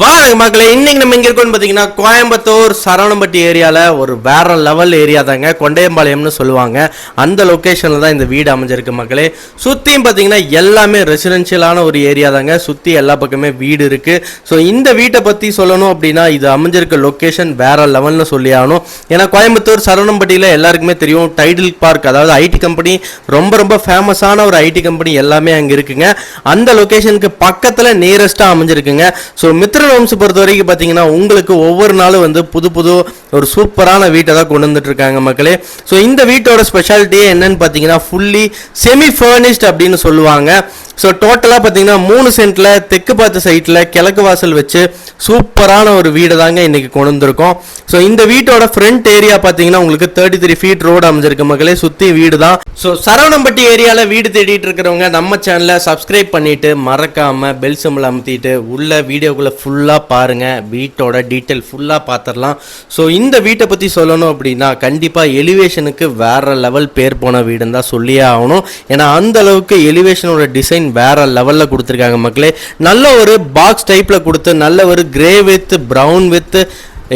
வாங்க மக்களே இன்னைக்கு நம்ம இங்க இருக்கோம்னு பாத்தீங்கன்னா கோயம்புத்தூர் சரவணம்பட்டி ஏரியால ஒரு வேற லெவல் ஏரியா தாங்க கொண்டையம்பாளையம்னு சொல்லுவாங்க. அந்த லொக்கேஷனில் தான் இந்த வீடு அமைஞ்சிருக்கு மக்களே. சுத்தியும் பாத்தீங்கன்னா எல்லாமே ரெசிடென்ஷியலான ஒரு ஏரியா தாங்க. சுத்தி எல்லா பக்கமே வீடு இருக்கு. ஸோ இந்த வீட்டை பத்தி சொல்லணும் அப்படின்னா இது அமைஞ்சிருக்க லொக்கேஷன் வேற லெவல்னு சொல்லி ஆகணும். ஏன்னா கோயம்புத்தூர் சரவணம்பட்டியில எல்லாருக்குமே தெரியும் டைடில் பார்க் அதாவது ஐடி கம்பெனி ரொம்ப ரொம்ப ஃபேமஸான ஒரு ஐடி கம்பெனி எல்லாமே அங்க இருக்குங்க. அந்த லொக்கேஷனுக்கு பக்கத்துல நியரஸ்டா அமைஞ்சிருக்குங்க. ஸோ மித்ரன் வம்சம் பொறுத்த வரைக்கும் பார்த்தீங்கன்னா உங்களுக்கு ஒவ்வொரு நாளும் வந்து புது புது ஒரு சூப்பரான வீட்டை தான் கொண்டு வந்துட்டு இருக்காங்க மக்களே. ஸோ இந்த வீட்டோட ஸ்பெஷாலிட்டியே என்னன்னு பார்த்தீங்கன்னா ஃபுல்லி செமி ஃபர்னிஷ்ட் அப்படின்னு சொல்லுவாங்க. ஸோ டோட்டலாக பார்த்தீங்கன்னா மூணு சென்ட்ல தெற்கு பார்த்த சைட்டில் கிழக்கு வாசல் வச்சு சூப்பரான ஒரு வீடு தாங்க இன்றைக்கி கொண்டு வந்திருக்கோம். ஸோ இந்த வீட்டோட ஃப்ரண்ட் ஏரியா பார்த்தீங்கன்னா உங்களுக்கு தேர்ட்டி த்ரீ ஃபீட் ரோடு அமைஞ்சிருக்கு மக்களே. சுற்றி வீடு தான். ஸோ சரவணம்பட்டி ஏரியாவில் வீடு தேடிட்டு இருக்கிறவங்க நம்ம சேனலை சப்ஸ்கிரைப் பண்ணிவிட்டு மறக்காமல் பெல் சிம்பிள் அமுத்திட்டு உள்ள வீடியோக்குள்ள ஃபுல்லாக பாருங்க. வீட்டோட டீட்டெயில் ஃபுல்லாக பார்த்துடலாம் ஸோ இந்த வீட்டை பற்றி சொல்லணும் அப்படின்னா கண்டிப்பாக எலிவேஷனுக்கு வேற லெவல் பேர் போன வீடுன்னு தான் சொல்லியே ஆகணும். ஏன்னா அந்த அளவுக்கு எலிவேஷனோட டிசைன் வேறு லெவலில் கொடுத்துருக்காங்க மக்களே. நல்ல ஒரு பாக்ஸ் டைப்பில் கொடுத்து நல்ல ஒரு grey with brown with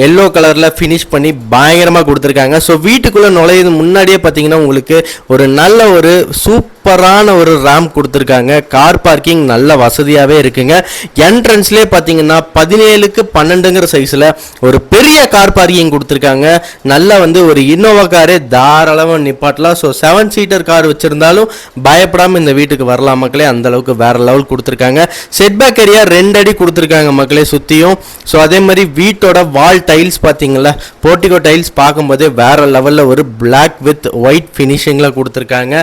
yellow கலரில் ஃபினிஷ் பண்ணி பயங்கரமாக கொடுத்துருக்காங்க. ஸோ வீட்டுக்குள்ளே நுழையிறது முன்னாடியே பார்த்தீங்கன்னா உங்களுக்கு ஒரு நல்ல ஒரு சூப்பரான ஒரு ரேம்ப் கொடுத்துருக்காங்க. கார் பார்க்கிங் நல்ல வசதியாகவே இருக்குங்க. என்ட்ரன்ஸ்லேயே பார்த்தீங்கன்னா பதினேழுக்கு பன்னெண்டுங்கிற சைஸில் ஒரு பெரிய கார் பார்க்கிங் கொடுத்துருக்காங்க. நல்லா வந்து ஒரு இன்னோவா காரே தாராளமாக நிப்பாட்டலாம். ஸோ செவன் சீட்டர் கார் வச்சுருந்தாலும் பயப்படாமல் இந்த வீட்டுக்கு வரலாம் மக்களே. அந்தளவுக்கு வேறு லெவல் கொடுத்துருக்காங்க. செட்பேக் ஏரியா ரெண்டு அடி கொடுத்துருக்காங்க மக்களே சுற்றியும் ஸோ அதே மாதிரி வீட்டோட வால் டைல்ஸ் பார்த்தீங்களா போர்ட்டிகோ டைல்ஸ் பார்க்கும்போதே வேறு லெவலில் ஒரு பிளாக் வித் ஒயிட் ஃபினிஷிங்கில் கொடுத்துருக்காங்க.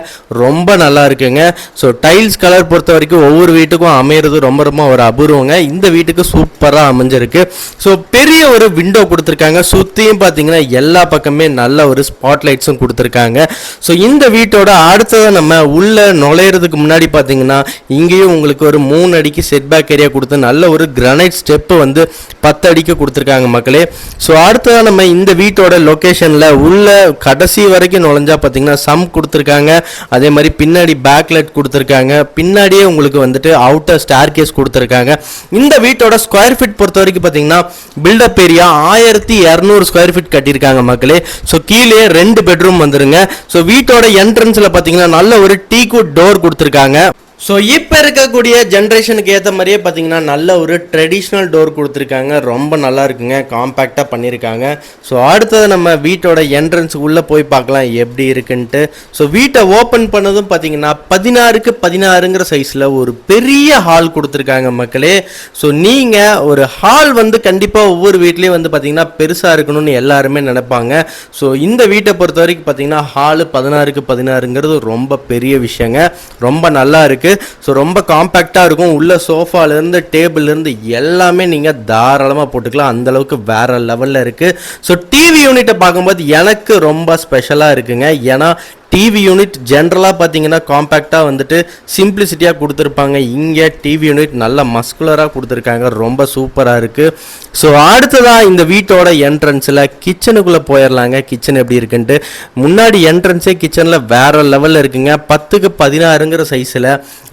ரொம்ப நல்லா இருக்குங்க. ஸோ டைல்ஸ் கலர் பொறுத்த வரைக்கும் ஒவ்வொரு வீட்டுக்கும் அமையிறது ரொம்ப ரொம்ப ஒரு அபூர்வங்க. இந்த வீட்டுக்கு சூப்பராக அமைஞ்சிருக்கு. ஸோ பெரிய ஒரு விண்டோ கொடுத்துருக்காங்க. சுற்றியும் பார்த்தீங்கன்னா எல்லா பக்கமே நல்ல ஒரு ஸ்பாட் லைட்ஸும் கொடுத்துருக்காங்க. ஸோ இந்த வீட்டோட அடுத்ததை நம்ம உள்ளே நுழையிறதுக்கு முன்னாடி பார்த்தீங்கன்னா இங்கேயும் உங்களுக்கு ஒரு மூணு அடிக்கு செட்பேக் ஏரியா கொடுத்து நல்ல ஒரு கிரானைட் ஸ்டெப்பு வந்து பத்து அடிக்கு கொடுத்துருக்காங்க மக்களே. ஸோ அடுத்ததான் நம்ம இந்த வீட்டோட லொக்கேஷனில் உள்ள கடைசி வரைக்கும் நுழைஞ்சா பார்த்தீங்கன்னா சம் கொடுத்துருக்காங்க. அதே மாதிரி பின்னாடி பேக்லைட் கொடுத்துருக்காங்க. பின்னாடியே உங்களுக்கு வந்துட்டு அவுட்டர் ஸ்டார் கேஸ் கொடுத்துருக்காங்க. இந்த வீட்டோட ஸ்கொயர் ஃபீட் பொறுத்த வரைக்கும் பார்த்தீங்கன்னா பில்டப் ஏரியா ஆயிரத்தி இரநூறு ஸ்கொயர் ஃபீட் கட்டியிருக்காங்க மக்களே. ஸோ கீழே ரெண்டு பெட்ரூம் வந்துருங்க. ஸோ வீட்டோட என்ட்ரன்ஸில் பார்த்தீங்கன்னா நல்ல ஒரு டீ குட் டோர் கொடுத்துருக்காங்க. ஸோ இப்போ இருக்கக்கூடிய ஜென்ரேஷனுக்கு ஏற்ற மாதிரியே பார்த்தீங்கன்னா நல்ல ஒரு ட்ரெடிஷ்னல் டோர் கொடுத்துருக்காங்க. ரொம்ப நல்லா இருக்குங்க. காம்பேக்டாக பண்ணியிருக்காங்க ஸோ அடுத்தது நம்ம வீட்டோட என்ட்ரன்ஸ் உள்ளே போய் பார்க்கலாம். எப்படி இருக்குன்ட்டு. ஸோ வீட்டை ஓப்பன் பண்ணதும் பார்த்தீங்கன்னா பதினாறுக்கு பதினாறுங்கிற சைஸில் ஒரு பெரிய ஹால் கொடுத்துருக்காங்க மக்களே. ஸோ நீங்கள் ஒரு ஹால் வந்து கண்டிப்பாக ஒவ்வொரு வீட்லேயும் வந்து பார்த்தீங்கன்னா பெருசாக இருக்கணும்னு எல்லாருமே நினைப்பாங்க. ஸோ இந்த வீட்டை பொறுத்த வரைக்கும் பார்த்தீங்கன்னா ஹாலு பதினாறுக்கு பதினாறுங்கிறது ரொம்ப பெரிய விஷயங்க. ரொம்ப நல்லா இருக்குது இருக்கு. ஸோ ரொம்ப காம்பேக்டாக இருக்கும். உள்ள சோஃபாலேருந்து டேபிள்லேருந்து எல்லாமே நீங்கள் தாராளமாக போட்டுக்கலாம். அந்த அளவுக்கு வேற லெவலில் இருக்குது ஸோ டிவி யூனிட்டை பார்க்கும்போது எனக்கு ரொம்ப ஸ்பெஷலாக இருக்குங்க. ஏன்னா டிவி யூனிட் ஜென்ரலாக பார்த்தீங்கன்னா காம்பேக்டாக வந்துட்டு சிம்பிளிசிட்டியாக கொடுத்துருப்பாங்க. இங்கே டிவி யூனிட் நல்ல மஸ்குலராக கொடுத்துருக்காங்க. ரொம்ப சூப்பராக இருக்குது ஸோ அடுத்ததாக இந்த வீட்டோட என்ட்ரன்ஸில் கிச்சனுக்குள்ளே போயிடலாங்க கிச்சன் எப்படி இருக்குன்ட்டு. முன்னாடி என்ட்ரன்ஸே கிச்சனில் வேற லெவலில் இருக்குங்க. பத்துக்கு பதினாறுங்கிற சைஸில்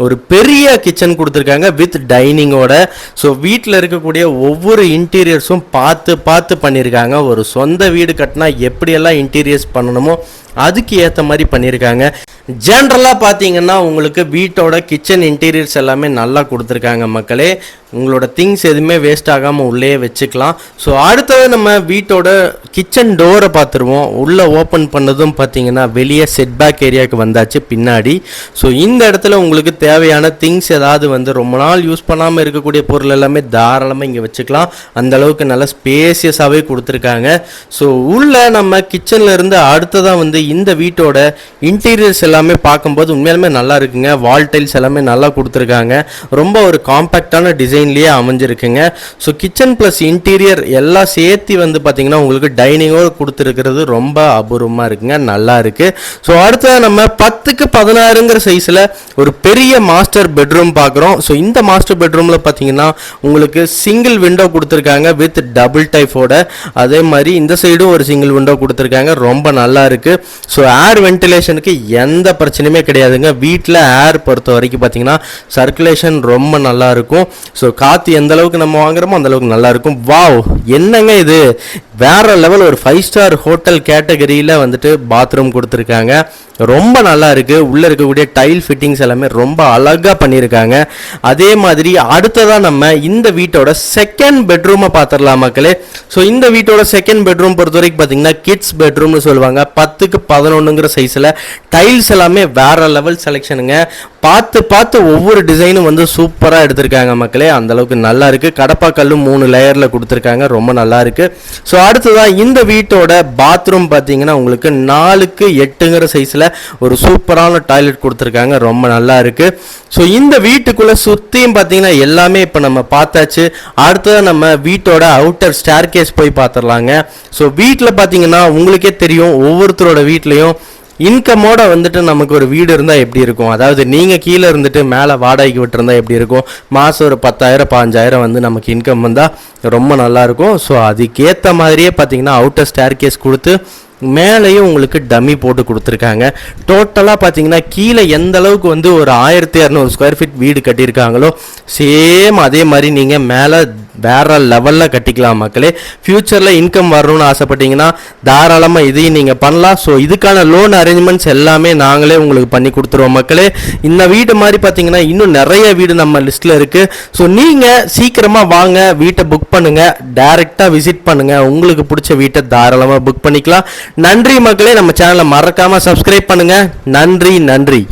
ஒரு பெரிய கிச்சன் கொடுத்துருக்காங்க வித் டைனிங்கோட ஸோ வீட்டில் இருக்கக்கூடிய ஒவ்வொரு இன்டீரியர்ஸும் பார்த்து பார்த்து பண்ணியிருக்காங்க ஒரு சொந்த வீடு கட்டினா எப்படியெல்லாம் இன்டீரியர்ஸ் பண்ணணுமோ அதுக்கு ஏற்ற மாதிரி பண்ணியிருக்காங்க ஜென்ரலாக பார்த்தீங்கன்னா உங்களுக்கு வீட்டோட கிச்சன் இன்டீரியர்ஸ் எல்லாமே நல்லா கொடுத்துருக்காங்க மக்களே. உங்களோட திங்ஸ் எதுவுமே வேஸ்ட் ஆகாமல் உள்ளே வச்சுக்கலாம். ஸோ அடுத்தது நம்ம வீட்டோட கிச்சன் டோரை பார்த்துருவோம். உள்ளே ஓப்பன் பண்ணதும் பார்த்தீங்கன்னா வெளியே செட்பேக் ஏரியாவுக்கு வந்தாச்சு பின்னாடி. ஸோ இந்த இடத்துல உங்களுக்கு தேவையான திங்ஸ் ஏதாவது வந்து ரொம்ப நாள் யூஸ் பண்ணாமல் இருக்கக்கூடிய பொருள் எல்லாமே தாராளமாக இங்கே வச்சுக்கலாம். அந்த அளவுக்கு நல்ல ஸ்பேசியஸாகவே கொடுத்துருக்காங்க. ஸோ உள்ளே நம்ம கிச்சனில் இருந்து அடுத்ததாக வந்து இந்த வீட்டோட இன்டீரியர்ஸ் எல்லாம் எல்லாமே பார்க்கும்போது உண்மையாலுமே நல்லா இருக்குங்க. வால் டைல்ஸ் எல்லாமே நல்லா கொடுத்துருக்காங்க. ரொம்ப ஒரு காம்பேக்டான டிசைன்லேயே அமைஞ்சிருக்குங்க. ஸோ கிச்சன் ப்ளஸ் இன்டீரியர் எல்லாம் சேர்த்து வந்து பார்த்தீங்கன்னா உங்களுக்கு டைனிங்கோடு கொடுத்துருக்கிறது ரொம்ப அபூர்வமாக இருக்குங்க. நல்லா இருக்கு. ஸோ அடுத்தது நம்ம பத்துக்கு பதினாறுங்கிற சைஸில் ஒரு பெரிய மாஸ்டர் பெட்ரூம் பார்க்குறோம். ஸோ இந்த மாஸ்டர் பெட்ரூமில் பார்த்தீங்கன்னா உங்களுக்கு சிங்கிள் விண்டோ கொடுத்துருக்காங்க வித் டபுள் டைஃபோட அதே மாதிரி இந்த சைடும் ஒரு சிங்கிள் விண்டோ கொடுத்துருக்காங்க. ரொம்ப நல்லா இருக்கு. ஸோ ஏர் வென்டிலேஷனுக்கு எந்த எந்த பிரச்சனையுமே கிடையாதுங்க. வீட்டில் ஏர் பொறுத்த வரைக்கும் பார்த்தீங்கன்னா சர்க்குலேஷன் ரொம்ப நல்லா இருக்கும். ஸோ காற்று எந்த அளவுக்கு நம்ம வாங்குறோமோ அந்த அளவுக்கு நல்லா இருக்கும். வாவ் என்னங்க இது? வேற லெவல் ஒரு ஃபைவ் ஸ்டார் ஹோட்டல் கேட்டகரியில் வந்துட்டு பாத்ரூம் கொடுத்துருக்காங்க. ரொம்ப நல்லா இருக்கு. உள்ள இருக்கக்கூடிய டைல் ஃபிட்டிங்ஸ் எல்லாமே ரொம்ப அழகா பண்ணியிருக்காங்க. அதே மாதிரி அடுத்ததாக நம்ம இந்த வீட்டோட செகண்ட் பெட்ரூமை பார்த்துடலாம் மக்களே. ஸோ இந்த வீட்டோட செகண்ட் பெட்ரூம் பொறுத்த வரைக்கும் பார்த்தீங்கன்னா கிட்ஸ் பெட்ரூம்னு சொல்லுவாங்க. பத்துக்கு பதினொன்றுங்கிற சைஸில் டைல்ஸ் எல்லாமே வேற லெவல் செலெக்ஷனுங்க பார்த்து பார்த்து ஒவ்வொரு டிசைனும் வந்து சூப்பராக எடுத்திருக்காங்க மக்களே. அந்தளவுக்கு நல்லா இருக்கு. கடப்பாக்கல்லும் மூணு லேயரில் கொடுத்துருக்காங்க. ரொம்ப நல்லா இருக்கு. ஸோ அடுத்ததாக இந்த வீட்டோட பாத்ரூம் பார்த்தீங்கன்னா உங்களுக்கு நாலுக்கு எட்டுங்கிற சைஸில் ஒரு சூப்பரான டாய்லெட் கொடுத்துருக்காங்க. ரொம்ப நல்லா இருக்கு. ஸோ இந்த வீட்டுக்குள்ளே சுற்றியும் பார்த்தீங்கன்னா எல்லாமே இப்போ நம்ம பார்த்தாச்சு. அடுத்ததாக நம்ம வீட்டோட அவுட்டர் ஸ்டேர் கேஸ் போய் பார்த்துடலாங்க. ஸோ வீட்டில் பார்த்தீங்கன்னா உங்களுக்கே தெரியும் ஒவ்வொருத்தரோட வீட்லேயும் இன்கமோட வந்துட்டு நமக்கு ஒரு வீடு இருந்தால் எப்படி இருக்கும்? அதாவது நீங்கள் கீழே இருந்துட்டு மேலே வாடகைக்கு விட்டுருந்தா எப்படி இருக்கும்? மாதம் ஒரு பத்தாயிரம் பாஞ்சாயிரம் வந்து நமக்கு இன்கம் வந்தால் ரொம்ப நல்லாயிருக்கும் ஸோ அதுக்கேற்ற மாதிரியே பார்த்தீங்கன்னா அவுட்டர் ஸ்டேர் கேஸ் கொடுத்து மேலேயும் உங்களுக்கு டம்மி போட்டு கொடுத்துருக்காங்க. டோட்டலாக பார்த்தீங்கன்னா கீழே எந்த அளவுக்கு வந்து ஒரு ஆயிரத்தி இரநூறு ஸ்கொயர் ஃபீட் வீடு கட்டியிருக்காங்களோ சேம் அதே மாதிரி நீங்கள் மேலே வேற லெவலில் கட்டிக்கலாம் மக்களே. ஃப்யூச்சரில் இன்கம் வரணும்னு ஆசைப்பட்டீங்கன்னா தாராளமாக இதையும் நீங்கள் பண்ணலாம். ஸோ இதுக்கான லோன் அரேஞ்ச்மெண்ட்ஸ் எல்லாமே நாங்களே உங்களுக்கு பண்ணி கொடுத்துருவோம் மக்களே. இந்த வீடு மாதிரி பார்த்தீங்கன்னா இன்னும் நிறைய வீடு நம்ம லிஸ்ட்டில் இருக்குது ஸோ நீங்கள் சீக்கிரமாக வாங்க வீட்டை புக் பண்ணுங்கள் டைரெக்டாக விசிட் பண்ணுங்கள் உங்களுக்கு பிடிச்ச வீட்டை தாராளமாக புக் பண்ணிக்கலாம். நன்றி மக்களே. நம்ம சேனலை மறக்காமல் சப்ஸ்கிரைப் பண்ணுங்கள் நன்றி நன்றி.